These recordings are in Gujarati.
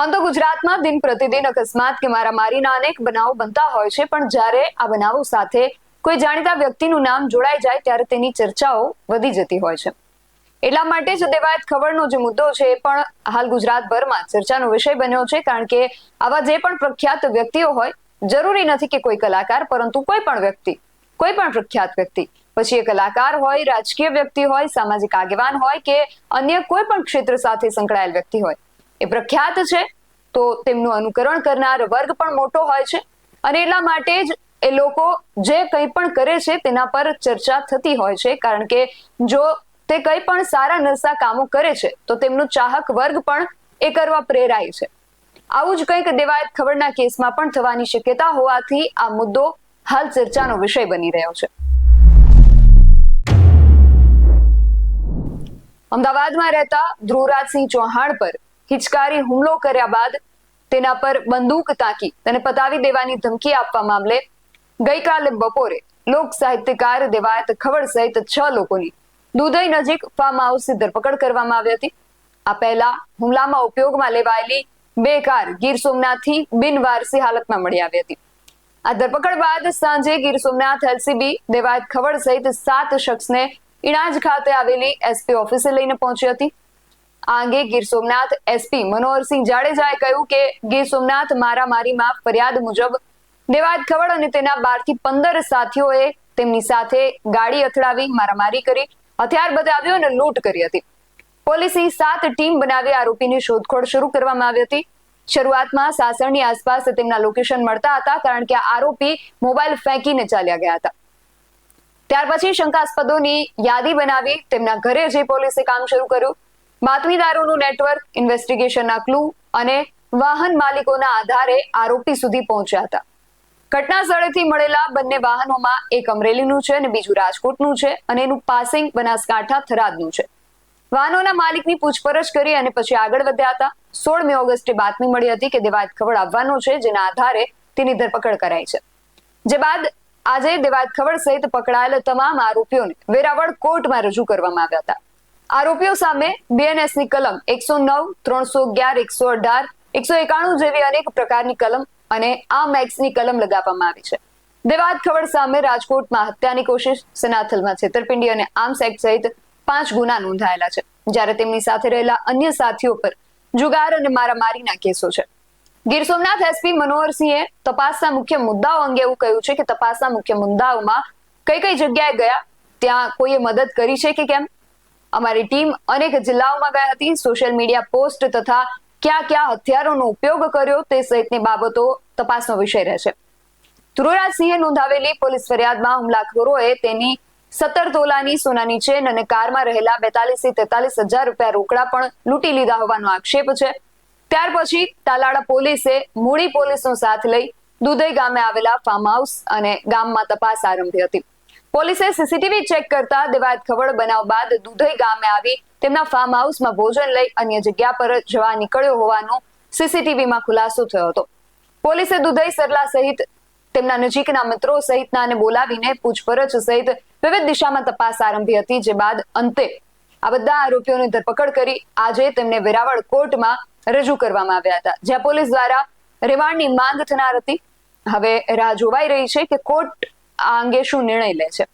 આમ તો ગુજરાતમાં દિન પ્રતિદિન અકસ્માત કે મારામારીના અનેક બનાવો બનતા હોય છે, પણ જ્યારે આ બનાવો સાથે કોઈ જાણીતા વ્યક્તિનું નામ જોડાઈ જાય, ત્યારે તેની ચર્ચાઓ વધી જતી હોય છે. એટલા માટે જ દેવાયત ખબરનો જે મુદ્દો છે, એ પણ હાલ ગુજરાતભરમાં ચર્ચાનો વિષય બન્યો છે, કારણ કે આવા જે પણ પ્રખ્યાત વ્યક્તિઓ હોય, જરૂરી નથી કે કોઈ કલાકાર, પરંતુ કોઈ પણ વ્યક્તિ, કોઈ પણ પ્રખ્યાત વ્યક્તિ, પછી એ કલાકાર હોય, રાજકીય વ્યક્તિ હોય, સામાજિક આગેવાન હોય કે અન્ય કોઈ પણ ક્ષેત્ર સાથે સંકળાયેલ વ્યક્તિ હોય એ પ્રખ્યાત છે, તો તેમનું અનુકરણ કરનાર વર્ગ પણ મોટો હોય છે. અને એટલા માટે જ એ લોકો જે કંઈ પણ કરે છે, તેના પર ચર્ચા થતી હોય છે. કારણ કે જો તે કંઈ પણ સારા નરસા કામો કરે છે, તો તેમનું ચાહક વર્ગ પણ એ કરવા પ્રેરાય છે. આવું જ કંઈક દેવાયત ખબરના કેસમાં પણ થવાની શક્યતા હોવાથી આ મુદ્દો હાલ ચર્ચાનો વિષય બની રહ્યો છે. અમદાવાદમાં રહેતા ધ્રુવરાજસિંહ ચૌહાણ પર હિચકારી હુમલો કર્યા બાદ તેના પર બંદૂક તાકી તેને પતાવી દેવાની ધમકી આપવા મામલે ગઈકાલે બપોરે લોક સાહિત્યકાર દેવાયત ખવડ સહિત છ લોકોની દુધઈ નજીક ફાર્મ હાઉસથી ધરપકડ કરવામાં આવી હતી. આ પહેલા હુમલામાં ઉપયોગમાં લેવાયેલી બે કાર ગીર સોમનાથથી બિનવારસી હાલતમાં મળી આવી હતી. આ ધરપકડ બાદ સાંજે ગીર સોમનાથ એલસીબી દેવાયત ખવડ સહિત સાત શખ્સને ઇણાજ ખાતે આવેલી એસપી ઓફિસે લઈને પહોંચી હતી. આ અંગે ગીર સોમનાથ એસપી મનોહરસિંહ જાડેજાએ કહ્યું કે ગીર સોમનાથ મારામારીમાં ફરિયાદ મુજબ દેવાદ ખવડ અને તેના બારથી પંદર સાથીઓએ તેમની સાથે ગાડી અથડાવી મારામારી કરી, હથિયાર બતાવ્યો અને લૂંટ કરી હતી. પોલીસે સાત ટીમ બનાવી આરોપીની શોધખોળ શરૂ કરવામાં આવી હતી. શરૂઆતમાં સાસણની આસપાસ તેમના લોકેશન મળતા હતા કારણ કે આરોપી મોબાઈલ ફેંકીને ચાલ્યા ગયા હતા. ત્યાર પછી શંકાસ્પદોની યાદી બનાવી તેમના ઘરે જઈ પોલીસે કામ શરૂ કર્યું. બાતમીદારોનું નેટવર્ક, ઇન્વેસ્ટિગેશનના ક્લુ અને વાહન માલિકોના આધારે આરોપી સુધી પહોંચ્યા હતા. ઘટના સ્થળેથી મળેલા બંને વાહનોમાં એક અમરેલીનું છે અને બીજું રાજકોટનું છે અને એનું પાસિંગ બનાસકાંઠા થરાદનું છે. વાહનોના માલિકની પૂછપરછ કરી અને પછી આગળ વધ્યા હતા. સોળમી ઓગસ્ટે બાતમી મળી હતી કે દેવાયત ખબર આવવાનો છે, જેના આધારે તેની ધરપકડ કરાઈ છે. જે બાદ આજે દેવાયત ખબર સહિત પકડાયેલા તમામ આરોપીઓને વેરાવળ કોર્ટમાં રજૂ કરવામાં આવ્યા હતા. આરોપીઓ સામે બીએનએસની કલમ એકસો નવ, ત્રણસો અગિયાર, એકસો અઢાર, એકસો એકાણું જેવી અનેક પ્રકારની કલમ અને આ મેક્સની કલમ લગાવવામાં આવી છે. દેવાદ ખબર સામે રાજકોટમાં હત્યાની કોશિશ સનાથલમાં છેતરપિંડી અને આર્મ્સ એક્ટ સહિત પાંચ ગુના નોંધાયેલા છે. જ્યારે તેમની સાથે રહેલા અન્ય સાથીઓ પર જુગાર અને મારામારીના કેસો છે. ગીર સોમનાથ એસપી મનોહરસિંહે તપાસના મુખ્ય મુદ્દાઓ અંગે એવું કહ્યું છે કે તપાસના મુખ્ય મુદ્દાઓમાં કઈ કઈ જગ્યાએ ગયા, ત્યાં કોઈએ મદદ કરી છે કે કેમ? અમારી ટીમ અનેક જિલ્લાઓમાં ગઈ હતી. સોશિયલ મીડિયા પોસ્ટ તથા ક્યાં ક્યાં હથિયારોનો ઉપયોગ કર્યો તે સહિતની બાબતો તપાસનો વિષય રહેશે. ધ્રુવરાજસિંહે નોંધાવેલી પોલીસ ફરિયાદમાં હુમલાખોરોએ તેની સત્તર તોલાની સોનાની ચેન અને કારમાં રહેલા બેતાલીસથી તેતાલીસ હજાર રૂપિયા રોકડા પણ લૂંટી લીધા હોવાનો આક્ષેપ છે. ત્યાર પછી તાલાળા પોલીસે મૂળી પોલીસનો સાથ લઈ દુધઈ ગામે આવેલા ફાર્મ હાઉસ અને ગામમાં તપાસ આરંભી હતી. પોલીસે સીસીટીવી ચેક કરતા દેવાયત ખબર બનાવ બાદ દુધઈ ગામે આવી તેમના ફાર્મ હાઉસમાં ભોજન લઈ અન્ય જગ્યા પર જવા નીકળ્યો હોવાનો સીસીટીવીમાં ખુલાસો થયો હતો. પોલીસે દુધઈ સરલા સહિત તેમના નજીકના મિત્રો સહિતનાને બોલાવીને પૂછપરછ સહિત વિવિધ દિશામાં તપાસ આરંભી હતી, જે બાદ અંતે આ બધા આરોપીઓની ધરપકડ કરી આજે તેમને વેરાવળ કોર્ટમાં રજૂ કરવામાં આવ્યા હતા. જ્યાં પોલીસ દ્વારા રિમાન્ડની માંગ થનાર હતી. હવે રાહ જોવાઈ રહી છે કે કોર્ટ આ અંગે શું નિર્ણય લે છે?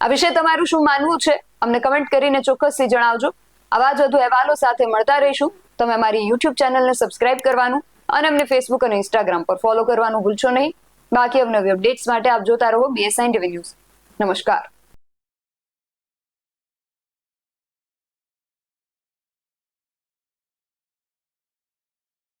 આ વિશે તમારું શું માનવું છે? અમને કમેન્ટ કરીને ચોક્કસથી જણાવજો. આવા જ વધુ અહેવાલો સાથે મળતા રહીશું. તમે અમારી યુટ્યુબ ચેનલને સબસ્ક્રાઇબ કરવાનું અને અમને ફેસબુક અને ઇન્સ્ટાગ્રામ પર ફોલો કરવાનું ભૂલશો નહીં. બાકી અવનવી અપડેટ્સ માટે આપ જોતા રહો બીએસઆઈ ટીવી ન્યૂઝ નમસ્કાર.